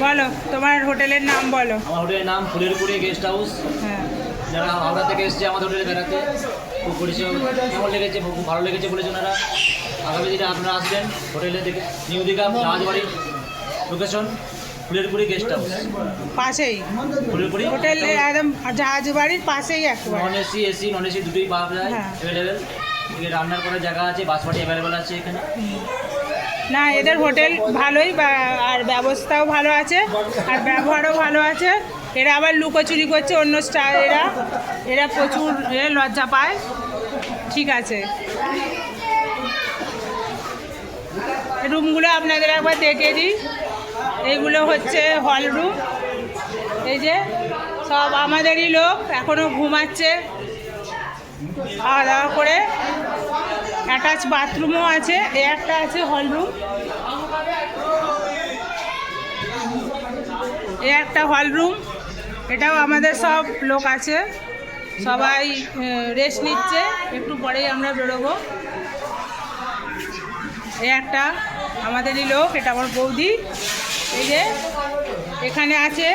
বলো তোমার হোটেলের নাম বলো। আমার হোটেলের নাম ফুলেরপুরে গেস্ট হাউস। হ্যাঁ। যারা হাওড়া থেকে এসছে আমাদের হোটেলে বেড়াতে খুব পরিষেবা কেমন লেগেছে খুব ভালো লেগেছে বলেছে ওনারা। আগামী দিনে আপনারা আসবেন হোটেলে দেখে নিউ দীঘা রাজবাড়ির লোকেশন ফুলেরপুরি গেস্ট হাউস। পাশেই। ফুলেরপুরি? হোটেল একদম জাহাজ বাড়ির পাশেই একেবারে। Non AC AC non AC দুটোই পাওয়া যায়। অ্যাভেলেবেল রান্নার করার জায়গা আছে বাসবাড়ি অ্যাভেলেবেল আছে এখানে। না, এদের হোটেল ভালোই বা- আর ব্যবস্থাও ভালো আছে, আর ব্যবহারও ভালো আছে। এরা আবার লুকোচুরি করছে অন্য স্টার, এরা এরা প্রচুর, এ, লজ্জা পায়। ঠিক আছে। রুমগুলো আপনাদের একবার দেখিয়ে দিই। এইগুলো হচ্ছে হল রুম। এই যে, সব আমাদেরই লোক এখনও ঘুমাচ্ছে। খাওয়া দাওয়া করে। অ্যাটাচ বাথরুমও আছে এই একটা আছে হলরুম এ একটা হলরুম এটাও আমাদের সব লোক আছে, সবাই রেস্ট নিচ্ছে, একটু পরেই আমরা বেরোবো। এ একটা আমাদেরই লোক, এটা আমার বৌদি। এই যে, এখানে আছে,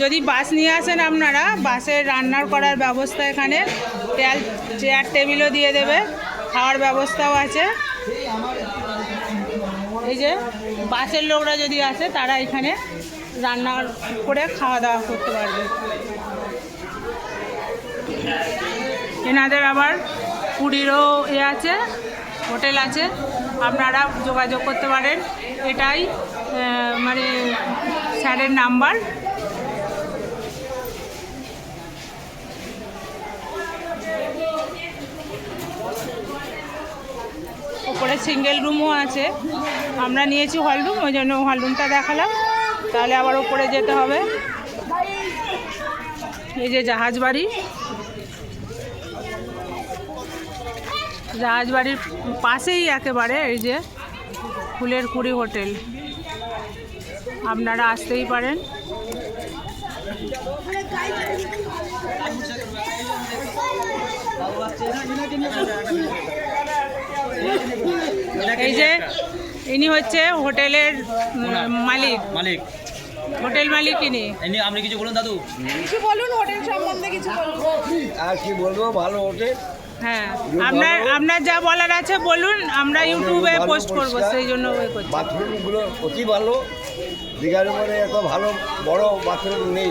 যদি বাস নিয়ে আসেন আপনারা, বাসের রান্নার করার ব্যবস্থা এখানে চেয়ার টেবিলও দিয়ে দেবে। খাওয়ার ব্যবস্থাও আছে। এই যে বাসের লোকরা যদি আসে, তারা এখানে রান্না করে খাওয়া দাওয়া করতে পারবে। এনাদের আবার পুরীরও এ আছে, হোটেল আছে। আপনারা যোগাযোগ করতে পারেন। এটাই মানে স্যারের নাম্বার। ওপরে সিঙ্গেল রুমও আছে। আমরা নিয়েছি হল রুম ওই জন্য হল রুমটা দেখালাম। তাহলে আবার ওপরে যেতে হবে। এই যে জাহাজ বাড়ি। জাহাজ বাড়ির পাশেই একেবারে, এই যে ফুলের কুড়ি হোটেল। আপনারা আসতেই পারেন। এই যে ইনি হচ্ছে হোটেলের মালিক। মালিক। হোটেল মালিক ইনি। এমনি আপনি কিছু বলুন দাদু? কিছু বলুন হোটেল সম্বন্ধে কিছু বলুন। আর কি বলব ভালো হোটেল। হ্যাঁ আপনার আপনার যা বলার আছে বলুন আমরা ইউটিউবে পোস্ট করব সেই জন্য ওই করছি। বাথরুমগুলো অতি ভালো। দীঘার উপরে এত ভালো বড় বাথরুম নেই।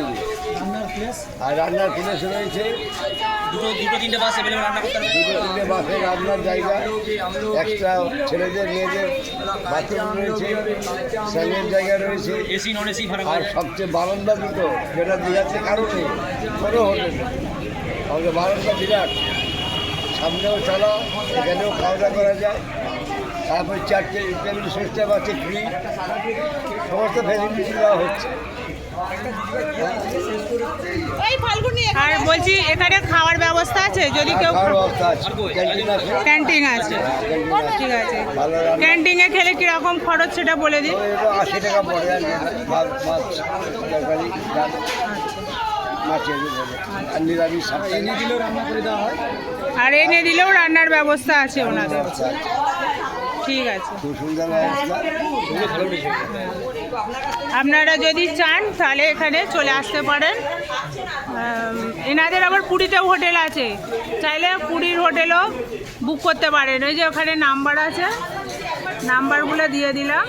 আর রান্নার রয়েছে। দুটো দুটো তিনটে বাস অ্যাভেলেবেল রান্না করতে পারবেন দুটো তিনটে বাসে রান্নার জায়গা। এক্সট্রা ছেলেদের মেয়েদের বাথরুম রয়েছে জায়গা রয়েছে। এসি নন এসি ভাড়া আর সবচেয়ে বারান্দা দুটো যেটা দীঘাতে কারও নেই। কোনো হোটেল আমাদের বারান্দা বিরাট। সামনেও চলা এখানেও খাওয়া দাওয়া করা যায়। তারপর চারটে টেবিল সিস্টেম আছে ফ্রি সমস্ত ফ্যাসিলিটি দেওয়া হচ্ছে। আর বলছি এখানে খাওয়ার ব্যবস্থা আছে? যদি কেউ আছে। ক্যান্টিন আছে। ক্যান্টিন আছে। ঠিক আছে। ক্যান্টিনে খেলে কীরকম খরচ সেটা বলে দিন। আশি টাকা পড়ে আর এনে দিলেও রান্নার ব্যবস্থা আছে ওনাদের। ঠিক আছে। আপনারা যদি চান, তাহলে এখানে চলে আসতে পারেন। এনাদের আবার পুরীতেও হোটেল আছে। চাইলে পুরীর হোটেলও বুক করতে পারেন। ওই যে ওখানে নাম্বার আছে। নাম্বারগুলো দিয়ে দিলাম।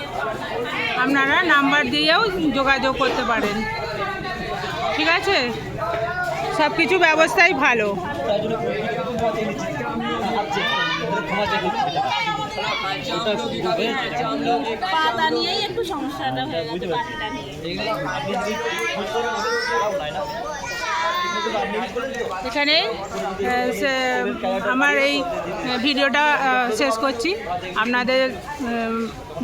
আপনারা নাম্বার দিয়েও যোগাযোগ করতে পারেন। ঠিক আছে? সব কিছু ব্যবস্থাই ভালো। পাতা নিয়েই একটু সমস্যাটা হয়ে গেছে পানিটা নিয়ে। এখানে আমার এই ভিডিওটা শেষ করছি। আপনাদের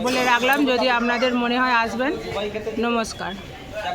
বলে রাখলাম যদি আপনাদের মনে হয় আসবেন নমস্কার।